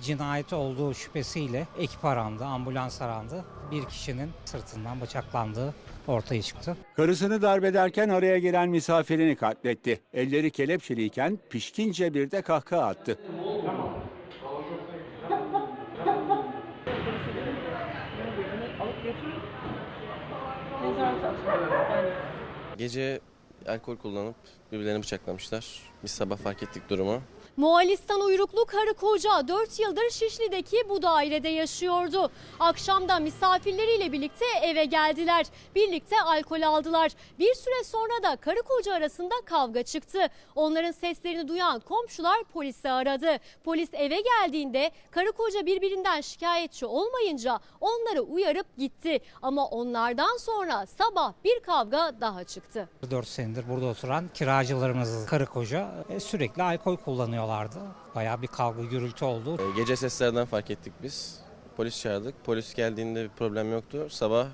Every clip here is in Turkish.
bir cinayet olduğu şüphesiyle ekip arandı, ambulans arandı. Bir kişinin sırtından bıçaklandığı ortaya çıktı. Karısını darbederken araya giren misafirini katletti. Elleri kelepçeliyken pişkince bir de kahkaha attı. Gece alkol kullanıp birbirlerini bıçaklamışlar. Biz sabah fark ettik durumu. Muhalistan uyruklu karı koca 4 yıldır Şişli'deki bu dairede yaşıyordu. Akşamda misafirleriyle birlikte eve geldiler. Birlikte alkol aldılar. Bir süre sonra da karı koca arasında kavga çıktı. Onların seslerini duyan komşular polisi aradı. Polis eve geldiğinde karı koca birbirinden şikayetçi olmayınca onları uyarıp gitti. Ama onlardan sonra sabah bir kavga daha çıktı. 4 senedir burada oturan kiracılarımız karı koca e, sürekli alkol kullanıyorlardı. Bayağı bir kavga gürültü oldu. Ee, Gece seslerden fark ettik biz. Polis çağırdık. Polis geldiğinde bir problem yoktu. Sabah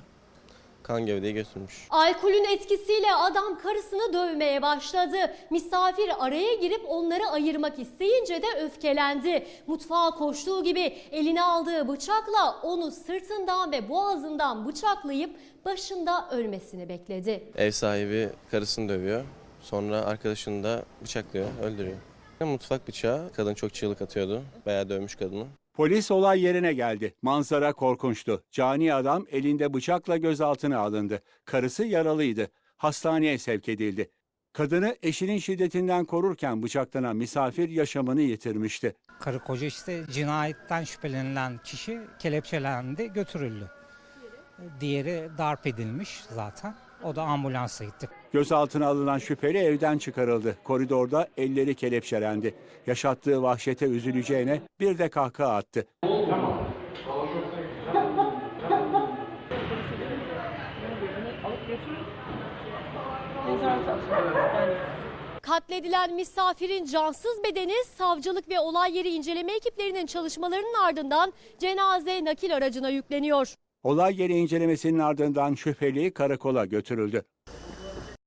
kan gövdeyi götürmüş. Alkolün etkisiyle adam karısını dövmeye başladı. Misafir araya girip onları ayırmak isteyince de öfkelendi. Mutfağa koştuğu gibi eline aldığı bıçakla onu sırtından ve boğazından bıçaklayıp başında ölmesini bekledi. Ev sahibi karısını dövüyor. Sonra arkadaşını da bıçaklıyor, öldürüyor. Mutfak bıçağı. Kadın çok çığlık atıyordu. Bayağı dövmüş kadını. Polis olay yerine geldi. Manzara korkunçtu. Cani adam elinde bıçakla gözaltına alındı. Karısı yaralıydı. Hastaneye sevk edildi. Kadını eşinin şiddetinden korurken bıçaklanan misafir yaşamını yitirmişti. Karı koca işte cinayetten şüphelenilen kişi kelepçelendi, götürüldü. Diğeri darp edilmiş zaten. O da ambulansa gitti. Gözaltına alınan şüpheli evden çıkarıldı. Koridorda elleri kelepçelendi. Yaşattığı vahşete üzüleceğine bir de kahkaha attı. Katledilen misafirin cansız bedeni savcılık ve olay yeri inceleme ekiplerinin çalışmalarının ardından cenaze nakil aracına yükleniyor. Olay yeri incelemesinin ardından şüpheli karakola götürüldü.